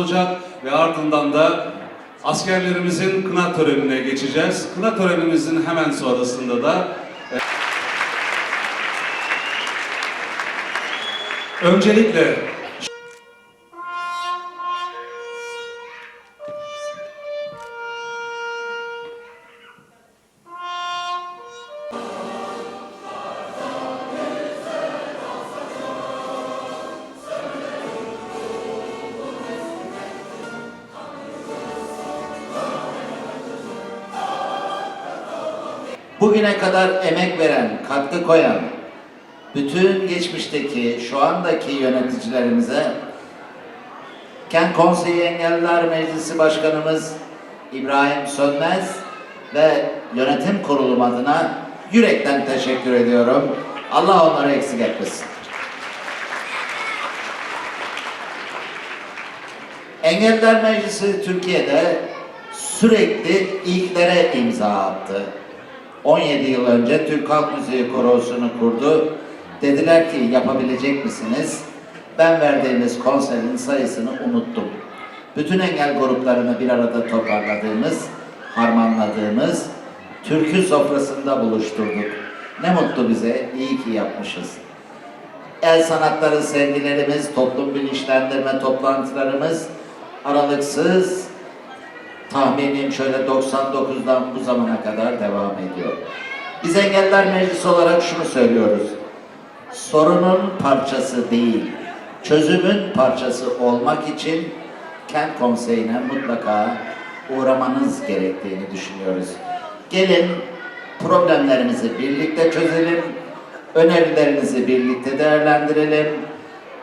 olacak ve ardından da askerlerimizin kına törenine geçeceğiz. Kına törenimizin hemen sonrasında da e, öncelikle Bugüne kadar emek veren, katkı koyan, bütün geçmişteki, şu andaki yöneticilerimize, Kent Konseyi Engelliler Meclisi Başkanımız İbrahim Sönmez ve yönetim kurulum adına yürekten teşekkür ediyorum. Allah onları eksik etmesin. Engelliler Meclisi Türkiye'de sürekli ilklere imza attı. 17 yıl önce Türk Halk Müziği Korosu'nu kurdu. Dediler ki yapabilecek misiniz? Ben verdiğimiz konserin sayısını unuttum. Bütün engel gruplarını bir arada toparladığımız, harmanladığımız türkü sofrasında buluşturduk. Ne mutlu bize, iyi ki yapmışız. El sanatları sergilerimiz, toplum bilinçlendirme toplantılarımız aralıksız tahminim şöyle 99'dan bu zamana kadar devam ediyor. Biz Engeller Meclisi olarak şunu söylüyoruz. Sorunun parçası değil, çözümün parçası olmak için kent konseyine mutlaka uğramanız gerektiğini düşünüyoruz. Gelin problemlerimizi birlikte çözelim, önerilerinizi birlikte değerlendirelim.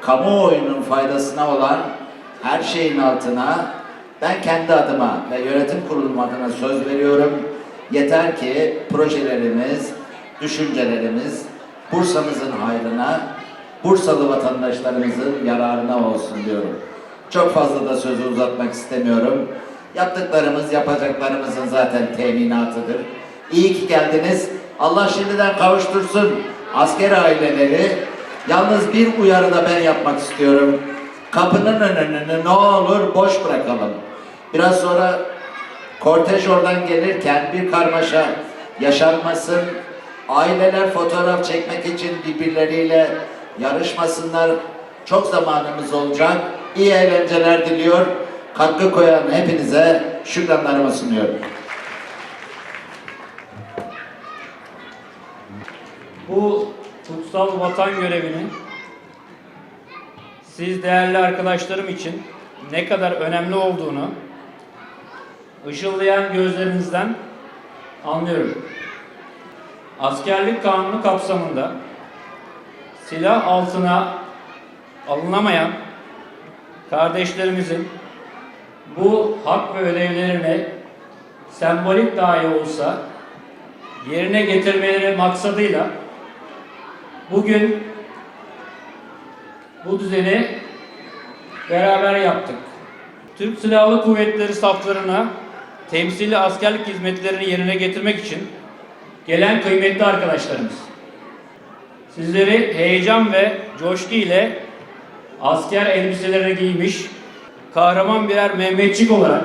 Kamuoyunun faydasına olan her şeyin altına ben kendi adıma ve yönetim kurulum adına söz veriyorum. Yeter ki projelerimiz, düşüncelerimiz Bursa'mızın hayrına, Bursalı vatandaşlarımızın yararına olsun diyorum. Çok fazla da sözü uzatmak istemiyorum. Yaptıklarımız, yapacaklarımızın zaten teminatıdır. İyi ki geldiniz. Allah şimdiden kavuştursun asker aileleri. Yalnız bir uyarı da ben yapmak istiyorum. Kapının önünü ne olur boş bırakalım. Biraz sonra kortej oradan gelirken bir karmaşa yaşanmasın. Aileler fotoğraf çekmek için birbirleriyle yarışmasınlar. Çok zamanımız olacak. İyi eğlenceler diliyor. Katkı koyan hepinize şükranlarımı sunuyorum. Bu kutsal vatan görevini siz değerli arkadaşlarım için ne kadar önemli olduğunu ışıldayan gözlerinizden anlıyorum. Askerlik kanunu kapsamında silah altına alınamayan kardeşlerimizin bu hak ve ödevlerini sembolik dahi olsa yerine getirmeleri maksadıyla bugün bu düzeni beraber yaptık. Türk Silahlı Kuvvetleri saflarına temsili askerlik hizmetlerini yerine getirmek için gelen kıymetli arkadaşlarımız. Sizleri heyecan ve coşku ile asker elbiselerini giymiş kahraman birer Mehmetçik olarak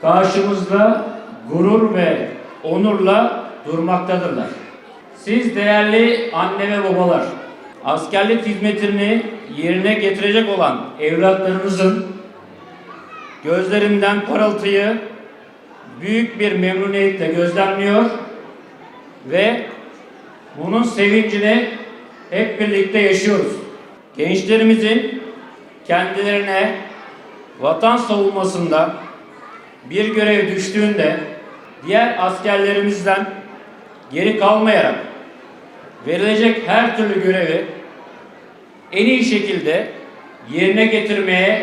karşımızda gurur ve onurla durmaktadırlar. Siz değerli anne ve babalar, askerlik hizmetini yerine getirecek olan evlatlarınızın gözlerinden parıltıyı büyük bir memnuniyetle gözlemliyor ve bunun sevincini hep birlikte yaşıyoruz. Gençlerimizin kendilerine vatan savunmasında bir görev düştüğünde diğer askerlerimizden geri kalmayarak verilecek her türlü görevi en iyi şekilde yerine getirmeye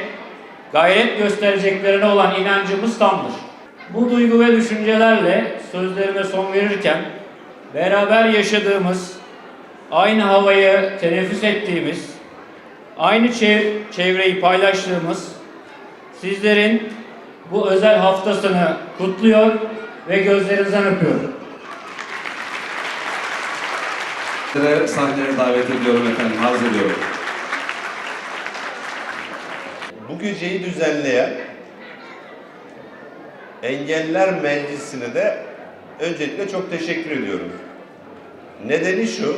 gayret göstereceklerine olan inancımız tamdır. Bu duygu ve düşüncelerle sözlerime son verirken beraber yaşadığımız, aynı havayı teneffüs ettiğimiz, aynı çev- çevreyi paylaştığımız sizlerin bu özel haftasını kutluyor ve gözlerinizden öpüyorum. Sizlere sahneye davet ediyorum efendim. Arz. Bu geceyi düzenleyen Engelliler Meclisi'ne de öncelikle çok teşekkür ediyorum. Nedeni şu,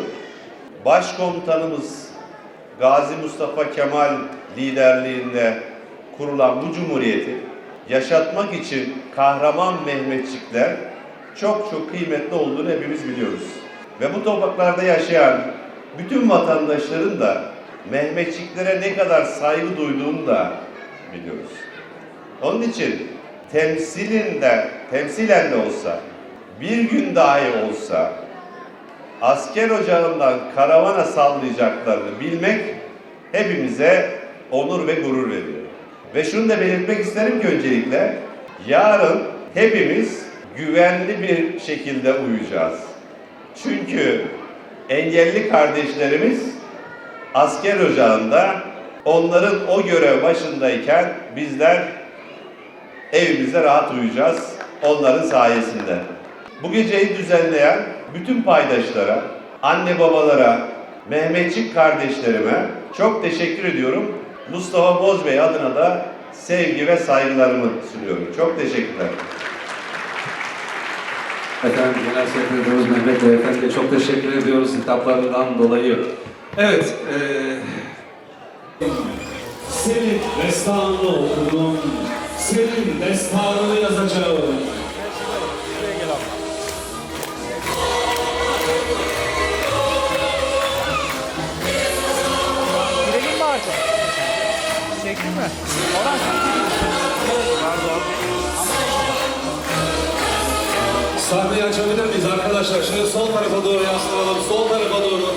Başkomutanımız Gazi Mustafa Kemal liderliğinde kurulan bu cumhuriyeti yaşatmak için kahraman Mehmetçikler çok çok kıymetli olduğunu hepimiz biliyoruz. Ve bu topraklarda yaşayan bütün vatandaşların da Mehmetçiklere ne kadar saygı duyduğunu da biliyoruz. Onun için temsilin de, temsilen de olsa, bir gün dahi olsa asker ocağından karavana sallayacaklarını bilmek hepimize onur ve gurur veriyor. Ve şunu da belirtmek isterim ki öncelikle yarın hepimiz güvenli bir şekilde uyuyacağız. Çünkü engelli kardeşlerimiz asker ocağında onların o görev başındayken bizler evimizde rahat uyuyacağız onların sayesinde. Bu geceyi düzenleyen bütün paydaşlara, anne babalara, Mehmetçik kardeşlerime çok teşekkür ediyorum. Mustafa Bozbey adına da sevgi ve saygılarımı sunuyorum. Çok teşekkürler. Efendim Genel Sekreterimiz Mehmet Beyefendi'ye çok teşekkür ediyoruz hitaplarından dolayı. Evet, eee Senin destanını okudum, senin destanını yazacağım. Girelim mi artık? Çektin mi? Orhan Pardon. Sahneyi açabilir miyiz arkadaşlar? Şöyle sol tarafa doğru yaslanalım, sol tarafa doğru.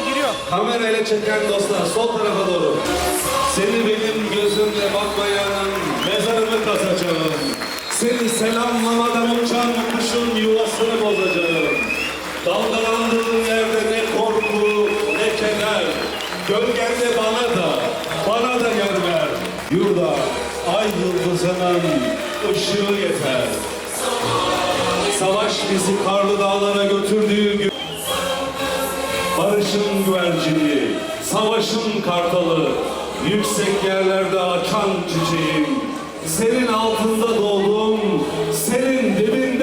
Hadi ben giriyorum. Kamerayla çeken dostlar, sol tarafa doğru. Seni benim gözümle bakmayanın mezarını kazacağım. Seni selamlamadan uçan kuşun yuvasını bozacağım. Dalgalandığın yerde ne korku ne keder. Gölgende bana da, bana da yer ver. Yurda ay yıldızının ışığı yeter. Savaş bizi karlı dağlara götürdüğü gün Barışın güvercini, savaşın kartalı, yüksek yerlerde açan çiçeğim. Senin altında doğdum, senin dibinde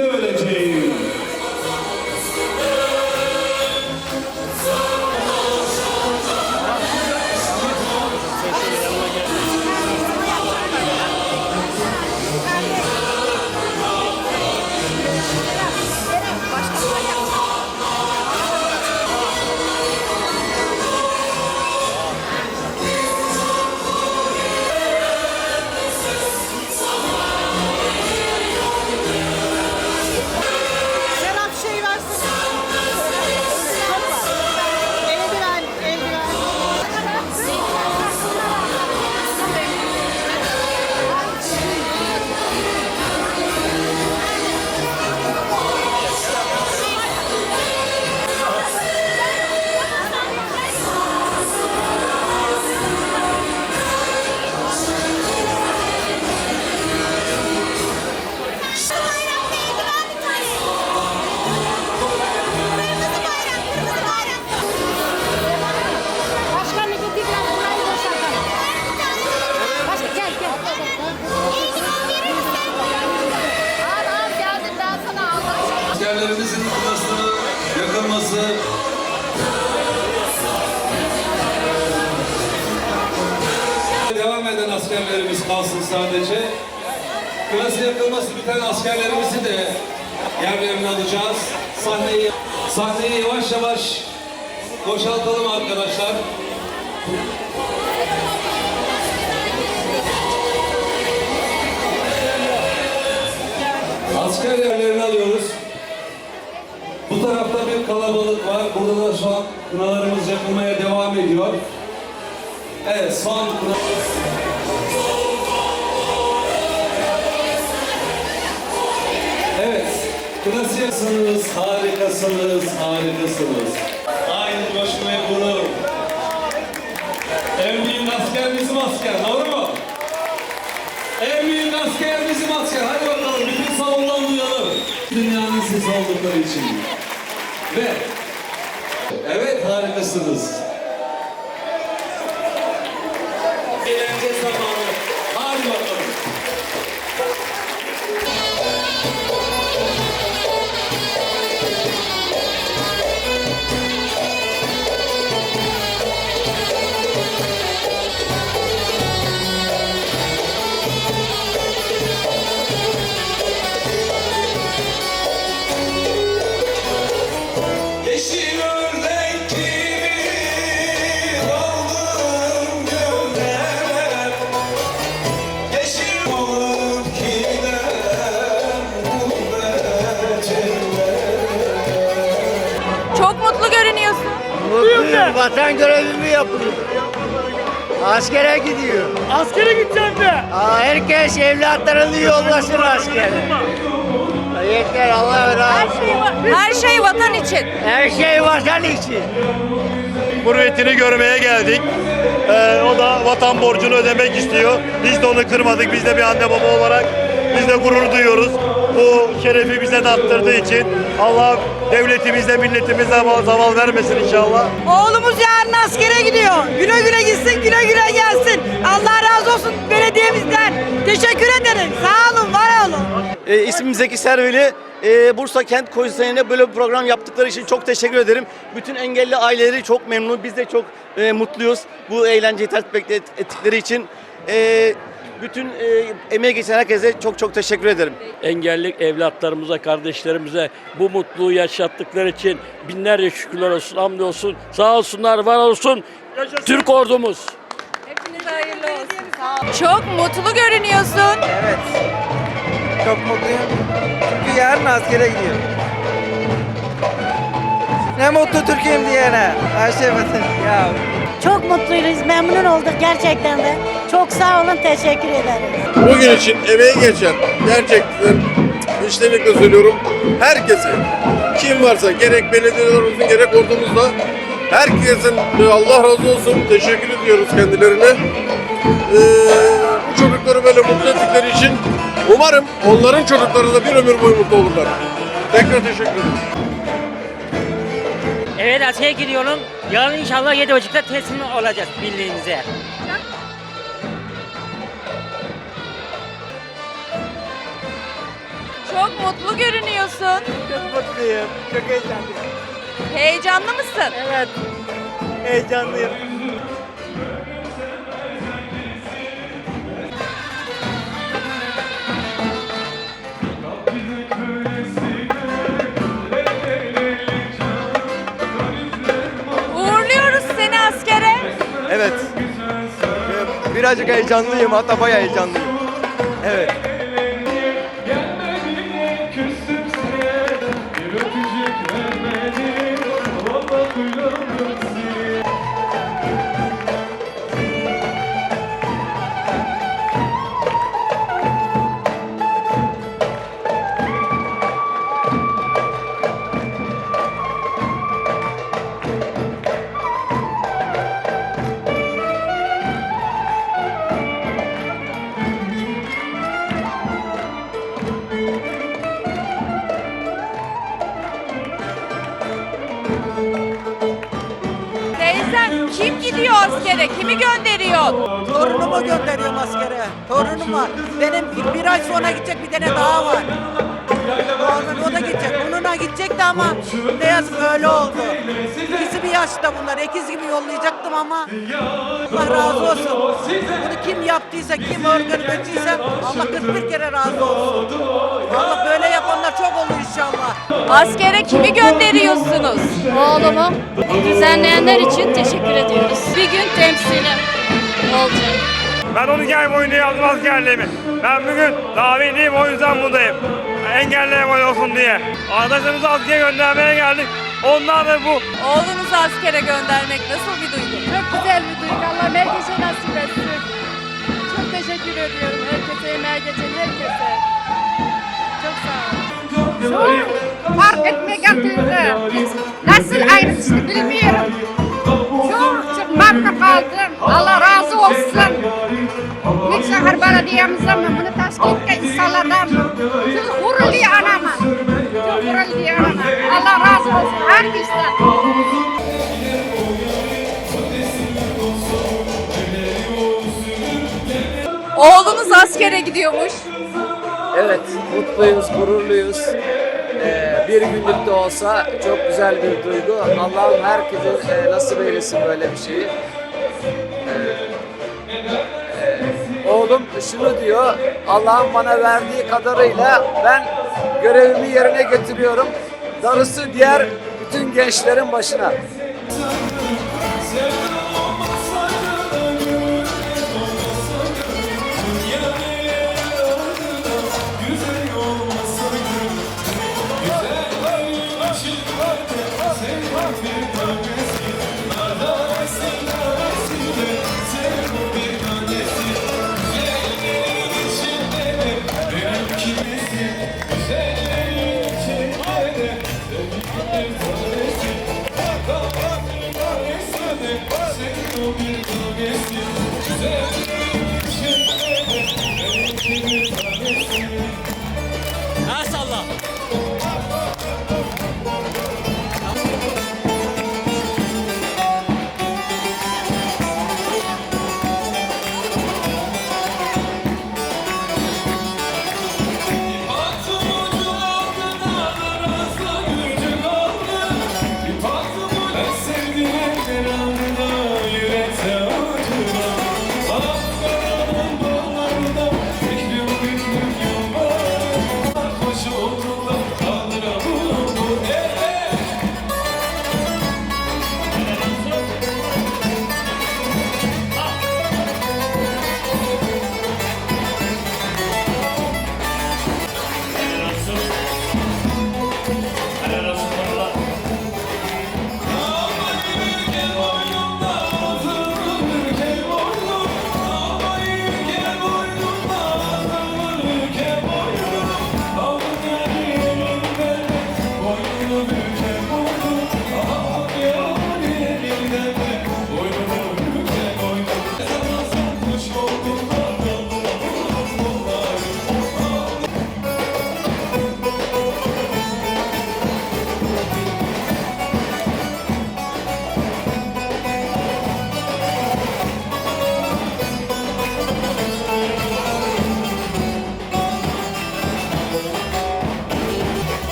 Yakılması biten askerlerimizi de yerlerine alacağız. Sahneyi, sahneyi yavaş yavaş boşaltalım arkadaşlar. Asker yerlerini alıyoruz. Bu tarafta bir kalabalık var. Burada da şu an kınalarımız yakılmaya devam ediyor. Evet son kına... Kınasıyasınız, harikasınız, harikasınız. Aynı coşku ve gurur. En büyük asker bizim asker, doğru mu? En büyük asker bizim asker. Hadi bakalım bütün salondan duyalım. Dünyanın sesi oldukları için. Ve evet harikasınız. Mutlu görünüyorsun. Mutluyum. Vatan görevimi yapıyorum. Askere gidiyor. Askere gideceğim de. Aa, herkes evlatlarını yollasın askere. Yeter Allah razı olsun. Her şey vatan için. Her şey vatan için. Cumhuriyetini görmeye geldik. Ee, o da vatan borcunu ödemek istiyor. Biz de onu kırmadık. Biz de bir anne baba olarak biz de gurur duyuyoruz. Bu şerefi bize de attırdığı için Allah devletimizde, milletimizde zaval vermesin inşallah. Oğlumuz yarın askere gidiyor. Güle güle gitsin, güle güle gelsin. Allah razı olsun belediyemizden. Teşekkür ederim. Sağ olun, var olun. E, ismim Zeki Serveli. E, Bursa Kent Konseyi'ne böyle bir program yaptıkları için çok teşekkür ederim. Bütün engelli aileleri çok memnun. Biz de çok e, mutluyuz bu eğlenceyi tertip et- ettikleri için. E, bütün e, emeği geçen herkese çok çok teşekkür ederim. Engelli evlatlarımıza, kardeşlerimize bu mutluluğu yaşattıkları için binlerce şükürler olsun, hamdolsun. Sağ olsunlar, var olsun. Türk ordumuz. Hepinize hayırlı olsun. Çok mutlu görünüyorsun. Evet. Çok mutluyum. Çünkü yarın askere gidiyorum. Ne mutlu Türkiye'm diyene. Her şey vatan. Ya Çok mutluyuz, memnun olduk gerçekten de. Çok sağ olun, teşekkür ederiz. Bugün için emeği geçen gerçekten içtenlikle söylüyorum herkese kim varsa gerek belediyeler olsun gerek ordumuzda herkesin e, Allah razı olsun teşekkür ediyoruz kendilerine. Ee, bu çocukları böyle mutlu ettikleri için umarım onların çocukları da bir ömür boyu mutlu olurlar. Tekrar teşekkür ederim. Evet askere gidiyorum. Yarın inşallah 7.30'da teslim olacağız birliğimize. Çok mutlu görünüyorsun. Çok mutluyum. Çok heyecanlıyım. Heyecanlı mısın? Evet. Heyecanlıyım. Uğurluyoruz seni askere. Evet. Birazcık heyecanlıyım hatta bayağı heyecanlıyım. Evet. Torunumu gönderiyorum askere. Torunuma. Benim bir, ay sonra gidecek bir tane daha var. Normal o da gidecek. Onunla gidecekti ama ne yazık öyle oldu. İkisi bir yaşta bunlar. Ekiz gibi yollayacaktım ama Allah razı olsun. Bunu kim yaptıysa, kim organize ettiyse Allah 41 kere razı olsun. Allah böyle yapanlar çok olur inşallah. Askere kimi gönderiyorsunuz? Oğlumu düzenleyenler için teşekkür ediyoruz. Bir gün temsili olacak. Ben 12 ay boyunca yaptım askerliğimi. Ben bugün davetliyim o yüzden buradayım. Engelleyen olsun diye. Arkadaşlarımızı askere göndermeye geldik. Onlar da bu Oğlunuzu askere göndermek nasıl bir duygu? Çok güzel bir duygu. Allah herkese nasip etsin. Çok teşekkür ediyorum herkese, emeği geçen herkese. Çok sağ olun. Fark etmeye duygu. Nasıl ayrıntısını bilmiyorum. Çok çok memnun kaldım. Allah razı olsun. Niksahar Belediye'mize mi? Bunu tasdikte insanlardan mı? Çok gururlu anama. Çok gururlu anama. Allah razı olsun. Herkesten. Oğlunuz askere gidiyormuş. Evet, mutluyuz, gururluyuz. Ee, bir günlük de olsa çok güzel bir duygu. Allah'ım herkese e, nasip eylesin böyle bir şeyi. Ee, e, oğlum şunu diyor, Allah'ın bana verdiği kadarıyla ben görevimi yerine getiriyorum. Darısı diğer bütün gençlerin başına.